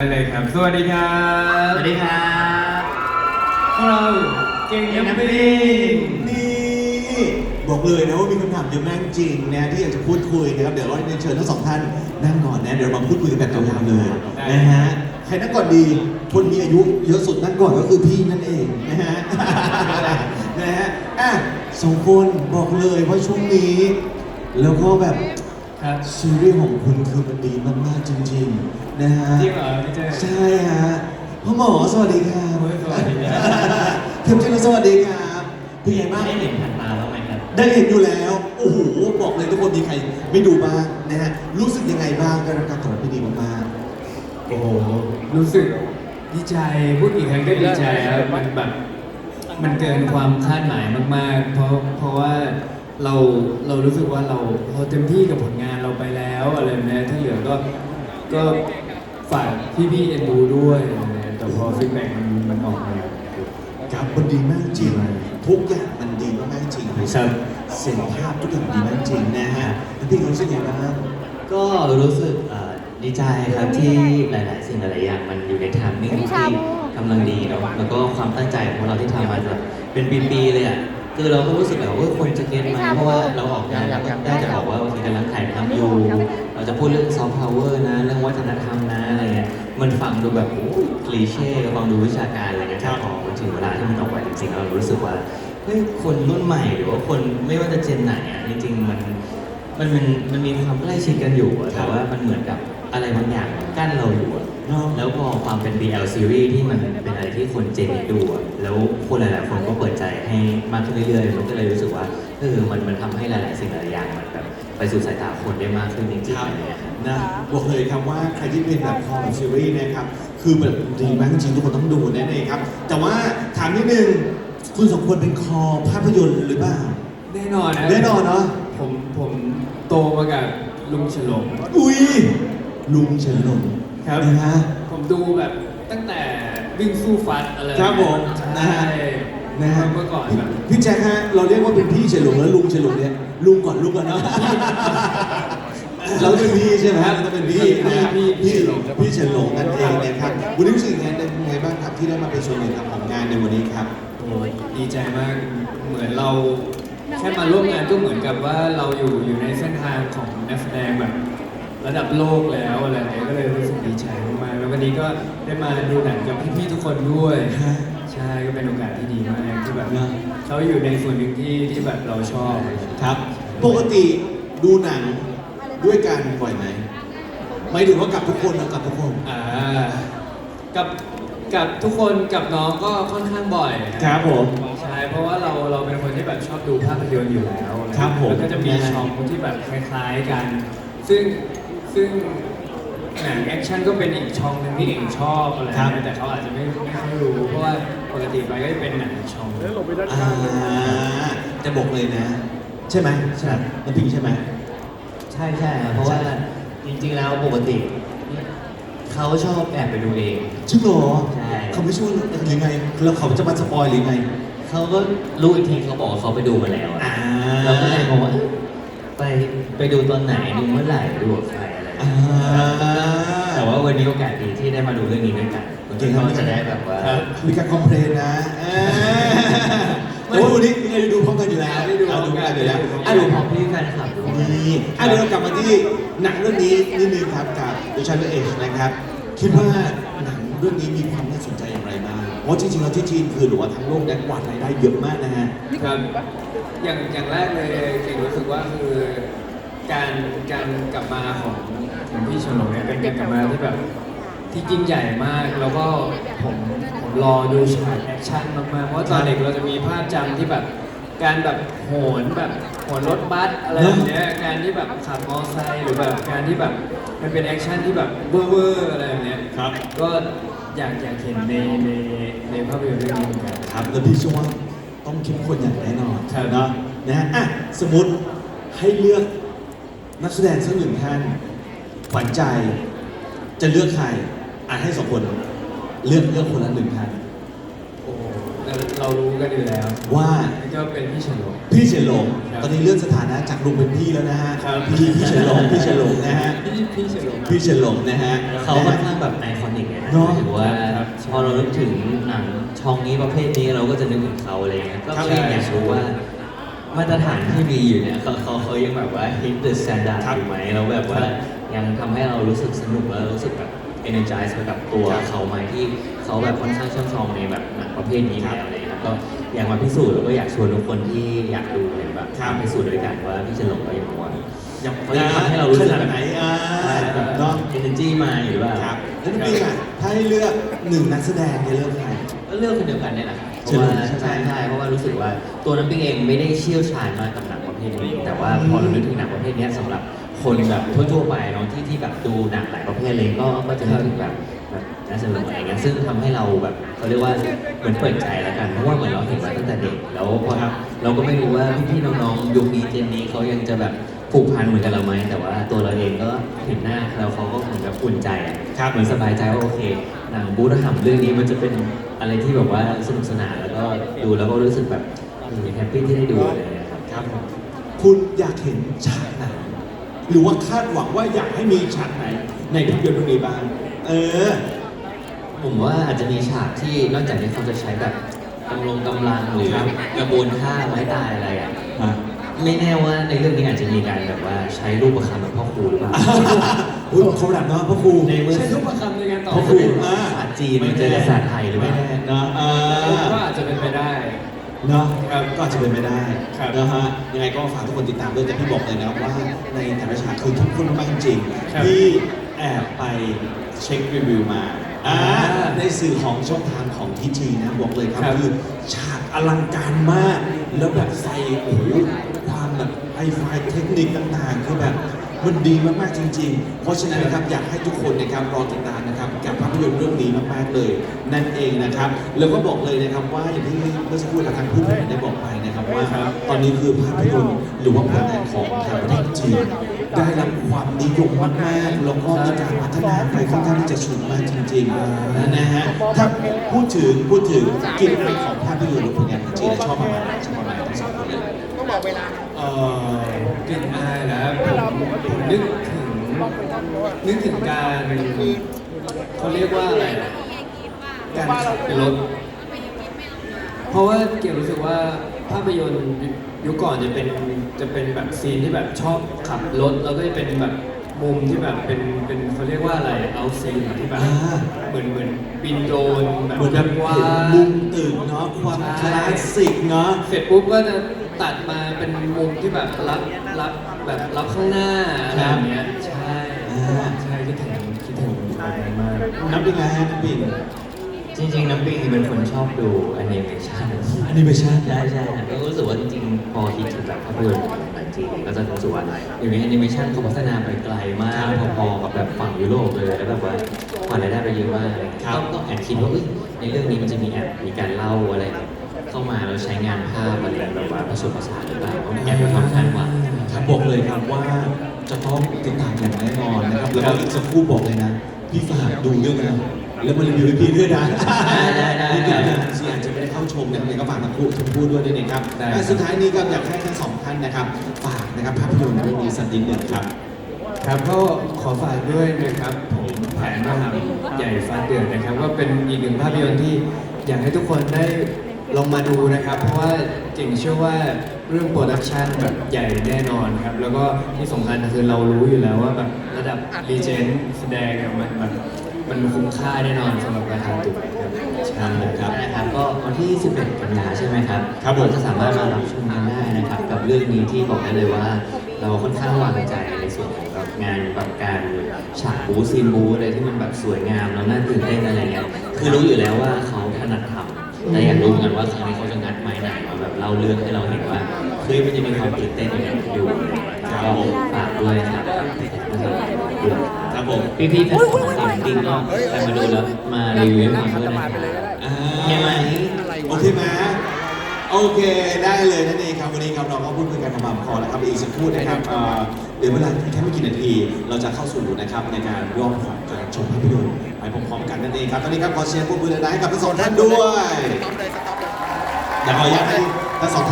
ได้เลยครับ สวัสดีครับสวัสดีครับพวกเราเก่งยังไม่ดีนี่บอกเลยนะว่ามีคำถามเยอะมากจริงนะที่อยากจะพูดคุยนะครับเดี๋ยวเราเรียนเชิญทั้งสองท่านนั่งก่อนนะเดี๋ยวเรามาพูดคุยกันแบบยาวๆเลยนะฮะใครนั่งก่อนดีคนมีอายุเยอะสุดนั่งก่อนก็คือพี่นั่นเองนะฮะนะฮะอะสองคนบอกเลยว่าช่วงนี้ แล้วก็แบบ ครับซีรีส์ของคุณคือมันดีมากๆจริงๆนะฮะจริงเหรอพี่เจใช่ฮะพ่อหมอสวัสดีครับโอ้ยสวัสดีครับเทมจินสวัสดีครับเป็นไงบ้างได้เห็นผ่านตาบ้างไหมครับได้เห็นอยู่แล้วโอ้โหบอกเลยทุกคนมีใครไม่ดูบ้างนะฮะรู้สึกยังไงบ้างได้รับการตอบรับที่ดีมากโอ้โหรู้สึกดีใจพูดอีกครั้งก็ดีใจครับมันแบบมันเกินความคาดหมายมากๆ เพราะเพราะว่า เราเรารู้สึกว่าเราเราเต็มที่กับผลงานเราไปแล้วอะไรแบบนี้ที่เหลือก็ก็ฝากพี่ๆเอ็นดูด้วยอะไรแบบนี้แต่พอฟีดแบ็กมันมันออกมาๆครับมันดีมากจริงทุกอย่างมันดีมากๆจริงครับเสียงภาพทุกอย่างดีมากจริงนะฮะแล้วพี่รู้สึกยังไงบ้างก็รู้สึกเอ่อดีใจครับที่หลายๆ สิ่งหลายๆอย่างมันอยู่ในทางนิ่งที่กำลังดีเนาะแล้วก็ความตั้งใจของเราที่ทำมาจะเป็นปีๆเลยอะ คือเราก็รู้สึกแบบว่าคนจะเก็ตไหมเพราะว่าเราออกงานเราก็ได้จะบอกว่าบางทีกำลังถ่ายทำอยู่ เราจะพูดเรื่องซอฟต์พาวเวอร์นะ เรื่องวัฒนธรรมนะอะไรเงี้ยมันฟังดูแบบโอ้คลีเช่ฟังดูวิชาการอะไรเงี้ยแต่พอมันถึงเวลาที่มันออกไปจริงๆเรารู้สึกว่าเฮ้ยคนรุ่นใหม่หรือว่าคนไม่ว่าจะเจนไหนอะจริงๆมันมันมันมันมีความใกล้ชิดกันอยู่อะแต่ว่ามันเหมือนกับอะไรบางอย่างกั้นเราอยู่อะเนาะ แล้วพอความเป็น BL series ที่มันเป็นอะไรที่คนเจนนี้ดูอะแล้วคนหลายๆคนก็เปิดใจให้มากขึ้นเรื่อยๆมันก็เลยรู้สึกว่าเออมันมันทำให้หลายๆสิ่งหลายอย่างมันแบบไปสู่สายตาคนได้มากขึ้นจริงครับๆอะไรเงี้ยครับ นะบอกเลยครับว่าใครที่เป็นแบบคอมซีรีส์นะครับ คือแบบดีมากจริงๆทุกคนต้องดูแน่ๆครับ แต่ว่าถามนิดนึง คุณสองคนเป็นคอภาพยนตร์หรือเปล่า แน่นอนนะแน่นอนเนาะ ผมผมโตมากับลุงฉลอง อุ้ยลุงเฉินหลง ครับนะฮะ ผมดูแบบตั้งแต่วิ่งสู้ฟัดอะไรครับผมนะใช่ฮะ นะฮะเมื่อก่อนแบบ พี่แจ็คฮะเราเรียกว่าเป็นพี่เฉินหลงแล้วลุงเฉินหลงเนี่ยลุงก่อนลุงก่อนเนาะเราต้องเป็นพี่ใช่ไหมฮะเราต้องเป็นพี่นะฮะพี่พี่พี่เฉินหลง พี่เฉินหลงนั่นเองนะครับวันนี้รู้สึกยังไงเป็นไงบ้างครับที่ได้มาเป็นส่วนหนึ่งของงานในวันนี้ครับ โอ้ยดีใจมาก เหมือนเราแค่มาร่วมงานก็เหมือนกับว่าเราอยู่อยู่ในเส้นทางของนักแสดงแบบ ระดับโลกแล้วอะไรอย่างเงี้ยก็เลยรู้สึกดีใจมากๆแล้ววันนี้ก็ได้มาดูหนังกับพี่ๆทุกคนด้วยฮะใช่ก็เป็นโอกาสที่ดีมากที่แบบเนอะเขาอยู่ในส่วนหนึ่งที่ที่แบบเราชอบครับ ปกติดูหนังด้วยกันบ่อยไหมหมายถึงว่ากับทุกคนนะกับทุกคนอ่ากับกับทุกคนกับน้องก็ค่อนข้างบ่อยครับผมใช่เพราะว่าเราเราเป็นคนที่แบบชอบดูภาพยนตร์อยู่แล้วครับผมแล้วก็จะมีนะฮะช่องที่แบบคล้ายๆกัน ซึ่ง ซึ่งหนังแอคชั่นก็เป็นอีกช่องหนึงที่เองชอบอะไรอย่างเงี้ยแต่เขาอาจจะไม่ไม่ค่อยรู้ เพราะว่าปกติไปก็จะเป็นหนังอีกช่องหนึ่งอ่าจะบอกเลยนะ ใช่ไหมใช่น้ำพิงใช่ไหม ใช่ใช่ครับเพราะว่าจริงๆแล้วปกติเขาชอบแอบไปดูเอง จริงเหรอใช่ เขาไม่ช่วยหรือไงแล้วเขาจะมาสปอยหรือไงเขาก็รู้อีกทีเขาบอกว่าเขาไปดูมาแล้วอะอ่าเราก็เลยบอกว่าเอ๊ะไปไปดูตอนไหนดูเมื่อไหร่ดูกับใครอะไรอ่า แต่ว่าวันนี้โอกาสดีที่ได้มาดูเรื่องนี้ด้วยกันเก่งครับ ก็จะได้แบบว่าครับมีการคอมเพลนนะเอ้ยแต่ว่าวันนี้เราดูพร้อมกันอยู่แล้วได้ดูพร้เราอมดูพร้อมกักันนอยู่แล้วอะอะดูดูพร้อมพี่แฟนคลับดูนี่อะเดี๋ยวเรากลับมาที่หนังเรื่องนี้นิดนึงครับกับ The China Age นะครับคิดว่าหนังเรื่องนี้มีความน่าสนใจอย่างไรบ้างเพราะจริงๆแล้วที่จีนคือหรือว่าทั้งโลกเนี่ยกวาดรายได้เยอะมากนะฮะครับอย่างอย่างแรกเลยเก่งรู้สึกว่าคือการการกลับมาของ ของพี่ฉลองเนี่ยเป็นการกลับมาที่แบบที่ยิ่งใหญ่มากแล้วก็ผมผมรอดูฉากแอคชั่นมากๆเพราะว่าตอนเด็กเราจะมีภาพจำที่แบบการแบบโหนแบบโหนรถบัสอะไรแบบเนี้ยการที่แบบขับมอเตอร์ไซค์หรือแบบการที่แบบมันเป็นแอคชั่นที่แบบเวอร์เวอร์อะไรแบบเนี้ยครับ ก็อยากอยากเห็นในในในภาพยนตร์เรื่องนี้เหมือนกัน ครับแล้วพี่เชื่อว่าต้องเข้มข้นอย่างแน่นอนครับเนาะนะฮะอะสมมติให้เลือกนักแสดงสักหนึ่งท่าน ขวัญใจ จะเลือกใครอะให้สองคน เลือกเลือกคนละหนึ่งท่านโอ้โหเราเรารู้กันอยู่แล้วว่านี่ก็เป็นพี่เฉลิม พี่เฉินหลงครับตอนนี้เลื่อนสถานะจากลุงเป็นพี่แล้วนะฮะครับ พี่พี่เฉินหลงพี่เฉินหลงนะฮะพี่พี่เฉลิม พี่เฉินหลงนะฮะเขาค่อนข้างแบบไอคอนิกเลยนะเนอะ ถือว่าครับ พอเรานึกถึงหนังช่องนี้ประเภทนี้เราก็จะนึกถึงเขาอะไรเงี้ยก็ครับเลยอยากรู้ว่า มาตรฐานที่มีอยู่เนี่ยเขาเขาเขายังแบบว่า hit the standard ครับอยู่ไหมแล้วแบบว่า ยังทำให้เรารู้สึกสนุกแล้วรู้สึกแบบ energize ไปกับตัวครับเขาไหมที่เขาแบบค่อนข้างชื่นชอบในแบบหนังประเภทนี้แล้วอะไรเงี้ยก็อยากมาพิสูจน์แล้วก็อยากชวนทุกคนที่อยากดูเนี่ยแบบครับมาพิสูจน์ด้วยกันว่าพี่เฉลิมก็ยังว่าอย่างเขายังทำให้เรารู้สึกขนาดแบบไหนอ่าเนาะ energy มาอยู่หรือเปล่าครับแล้วน้ำปิงอะถ้าให้เลือกหนึ่งนักแสดงจะเลือกใคร ก็เลือกคนเดียวกันเนี่ยแหละครับเพเฉราะลิว่ามใช่ไหม ใช่ใช่เพราะว่ารู้สึกว่าตัวน้ำปิ้งเองไม่ได้เชี่ยวชาญมากกับหนังประเภทนี้ แต่ว่าพอเรานึกถึงหนังประเภทเนี้ยสำหรับ คนแบบทั่วๆไปเนาะที่ที่แบบดูหนังหลายประเภทเลยก็ก็จะนึกถึงแบบแบบนักแสดงอะไรเงี้ยซึ่งทำให้เราแบบเขาเรียกว่าเหมือนเปิดใจแล้วกันเพราะว่าเหมือนเราเห็นมาตั้งแต่เด็กแล้วพอเราก็ไม่รู้ว่าพี่ๆน้องๆยุคนี้เจนนี้เขายังจะแบบผูกพันเหมือนกับเราไหมแต่ว่าตัวเราเองก็เห็นหน้าแล้วเขาก็เหมือนกับอุ่นใจอะครับเหมือนสบายใจว่าโอเคหนังบูธธรรมเรื่องนี้มันจะเป็นอะไรที่แบบว่าสนุกสนานแล้วก็ดูแล้วก็รู้สึกแบบแฮปปี้ที่ได้ดูอะไรอย่างเลยนะครับ ครับผมคุณอยากเห็นฉากไหนหรือว่าคาดหวังว่าอยากให้มีฉากไหน ในภาพยนตร์เรื่องนี้บ้าง เออ ผมว่าอาจจะมีฉากที่นอกจากที่เขาจะใช้แบบกำลงกำลังหรือครับกระบวนท่าไม้ตายอะไรอะอะไม่แน่ว่าในเรื่องนี้อาจจะมีการแบบว่าใช้รูปประคำแบบพ่อครูหรือเปล่า อุ้ยเขาระดับเนาะพ่อครูในเมื่อ ใช้ทุกประคำในการตอบพ่อครูอะภาษาจีนมันเจอภาษาไทยหรือเปไม่ล่า แน่เนาะอ่ผมาว่าอาจจะเป็นไปได้ เนาะครับก็อาจจะเป็นไปได้ครับ นะฮะยังไงก็ฝากทุกคนติดตามด้วยแต่พี่บอกเลยนะว่าในแต่ละฉากคือทุกคนมากจริงครับๆที่แอบไปเช็ครีวิวมาอ่าอ่าในสื่อของช่องทางของทีจีนะบอกเลยครับครับ คือฉากอลังการมาก แล้วแบบใส่โอ้โหความแบบไอไฟเทคนิคต่างๆคือแบบมันดีมากๆจริง ๆ เพราะฉะนั้นนะครับอยากให้ทุกคนนะครับรอติดตามนะครับ กับภาพยนตร์เรื่องนี้มากๆเลย นั่นเองนะครับ แล้วก็บอกเลยนะครับว่าอย่างที่เมื่อสักครู่ทางผู้บริหารได้บอกไปนะครับว่า ตอนนี้คือภาพยนตร์หรือว่าผลงานของทางประเทศจีนได้รับความนิยมมากๆแล้วก็มีการพัฒนาไปค่อนข้างที่จะสูงมากจริงๆนะฮะถ้าพูดถึงพูดถึงกินอายของภาพยนตร์หรือผลงานของจีนชอบประมาณไหนชอบประมาณไหนทั้งสองคนเลยต้องบอกเวลาเออกลิ่นอายนะผมนึกถึงนึกถึงการ เขาเรียกว่าอะไรนะการขับรถเพราะว่าเกี่ยวรู้สึกว่าภาพยนตร์ยุคก่อนจะเป็นจะเป็นแบบซีนที่แบบชอบขับรถแล้วก็จะเป็นแบบมุมที่แบบเป็นเป็นเขาเรียกว่าอะไรเอาซีนที่แบบอ่าเหมือนเหมือนบินโดรนแบบเหมือนแบบว่าเห็นมุมตึกเนาะความคลาสสิกเนาะเสร็จปุ๊บก็จะตัดมาเป็นมุมที่แบบรับรับแบบรับข้างหน้าอะไรอย่างเงี้ยใช่อ่าใช่คิดถึง คิดถึงแบบนั้นมาก น้ำเป็นไงฮะน้ำปิ่นจริงๆ น้ำปิงเป็นคนชอบดูแอนิเมชันแอนิเมชันใช่ใช่ก็รู้สึกว่าจริงๆ พอคิดถึงแบบภาพยนตร์ของหนังจีนเนี่ยก็จะรู้สึกว่าเดี๋ยวนี้แอนิเมชันเขาพัฒนาไปไกลมากพอๆกับแบบฝั่งยุโรปเลยแล้วแบบว่าผ่านรายได้ไปเยอะมากเลยต้องต้องแอบคิดว่าเอ้ยในเรื่องนี้มันจะมีแอบมีการเล่าอะไร เข้ามาแล้วใช้งานภาพอะไรแบบว่าผสมผสานหรือเปล่าเพราะมันแอบมีความคาดหวังครับบอกเลยครับว่าจะต้องติดตามอย่างแน่นอนนะครับแล้วก็อีกสักครู่บอกเลยนะ พี่ฝากดูด้วยนะแล้วมารีวิวให้พี่ด้วยนะได้ได้ได้นี่เป็นการเสียอาจจะไม่ได้เข้าชมนะครับยังไงก็ฝากทั้งคู่ทั้งคู่ด้วยด้วยนะครับได้อะสุดท้ายนี้ก็อยากให้ทั้งสองท่านนะครับ ฝากนะครับภาพยนตร์เรื่องนี้สักนิดหนึ่งครับ ครับก็ขอฝากด้วยนะครับผมแผนมหาใหญ่ฟ้าเดือดนะครับก็เป็นอีกหนึ่งภาพยนตร์ที่อยากให้ทุกคนได้ ลองมาดูนะครับ เพราะว่าเก่งเชื่อว่าเรื่องโปรดักชันแบบใหญ่แน่นอนครับ แล้วก็ที่สำคัญคือเรารู้อยู่แล้วว่าแบบระดับรีเจนแสดงอะมันแบบมันคุ้มค่าแน่นอนสำหรับราคาตั๋วครับใช่ครับนะครับ ก็วันที่ 11 กันยาใช่ไหมครับครับผมเราจะสามารถมารับชมกันได้นะครับ กับเรื่องนี้ที่บอกได้เลยว่า เราค่อนข้างวางใจในส่วนของแบบงานแบบการฉากบูซีนบูอะไรที่มันแบบสวยงามแล้วน่าตื่นเต้นอะไรเงี้ยคือรู้อยู่แล้วว่าเขาถนัดทำ แต่อยากรู้เหมือนกันว่าครั้งนี้เขาจะงัดไม้ไหนมาแบบเล่าเรื่องให้เราเห็นว่าเฮ้ยมันจะมีความตื่นเต้นยังไงอยู่ก็ฝากด้วยครับนะครับด้วยครับผมพี่ๆแฟนคลับของจริงๆก็ใครมาดูแล้วมารีวิวให้ฟังด้วยนะครับอ่าใช่ไหมโอเคไหมโอเคได้เลยนั่นเองครับวันนี้ครับเราก็พูดคุยกันมาพอแล้วครับอีกสักครู่นะครับเอ่อ เดี๋ยวเวลาแค่ไม่กี่นาที เราจะเข้าสู่นะครับในการร่วมของการชมภาพยนตร์ไปพร้อมๆกันนั่นเองครับตอนนี้ครับขอเชียร์พวกมือดังๆให้กับทั้งสองท่านด้วยต้องเลยสต๊อปเลยเดี๋ยวขออนุญาตให้ทั้งสองท่าน